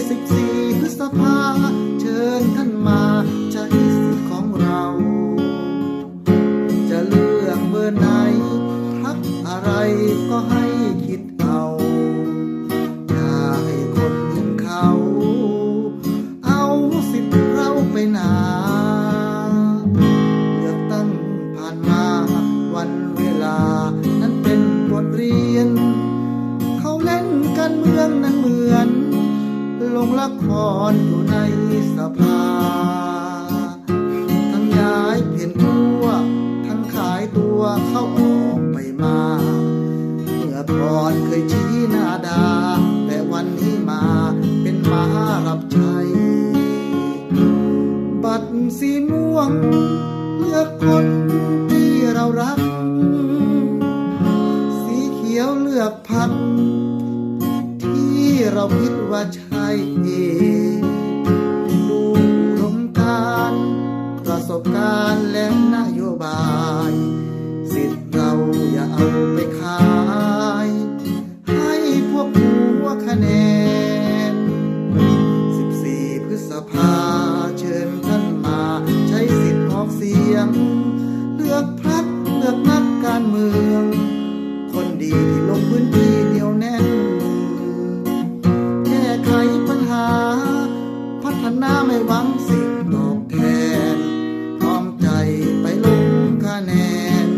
ภาวันที่14 พฤษภา เชิญท่านมาใช้สิทธิ์ของเรา จะเลือกเบอร์ไหนพักอะไรก็ให้ ครอยู่ในสภา ทั้งย้ายเปลี่ยนตัว ทั้งขายตัวเข้าออกไปมา เมื่อก่อนเคยชี้หน้าดา แต่วันนี้มาเป็นมารับใช้บัตรสีม่วง เลือกคนที่เรารัก สีเขียวเลือกพักที่เราคิดว่าใช่ ดูรุมการประสบการณ์และนโยบาย สิทธิ์เราอย่าเอาไปขาย ให้พวกหัวคะแนน 14 พฤษภา พัฒนาไม่หวังสิ่งตอบแทนพร้อมใจไปลงคะแนน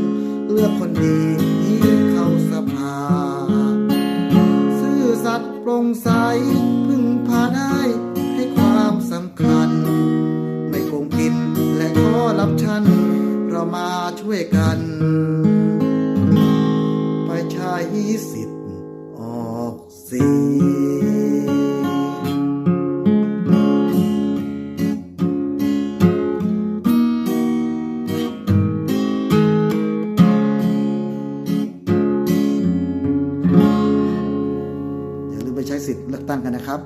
เลือกคนดีที่เข้าสภา ซื่อสัตย์โปร่งใสพึ่งพาได้ให้ความสำคัญ ไม่โกงกินและขอรับชัน เรามาช่วยกันไปใช้สิทธิ์ออกเสียง สิทธิ์เลือกตั้งกันนะครับ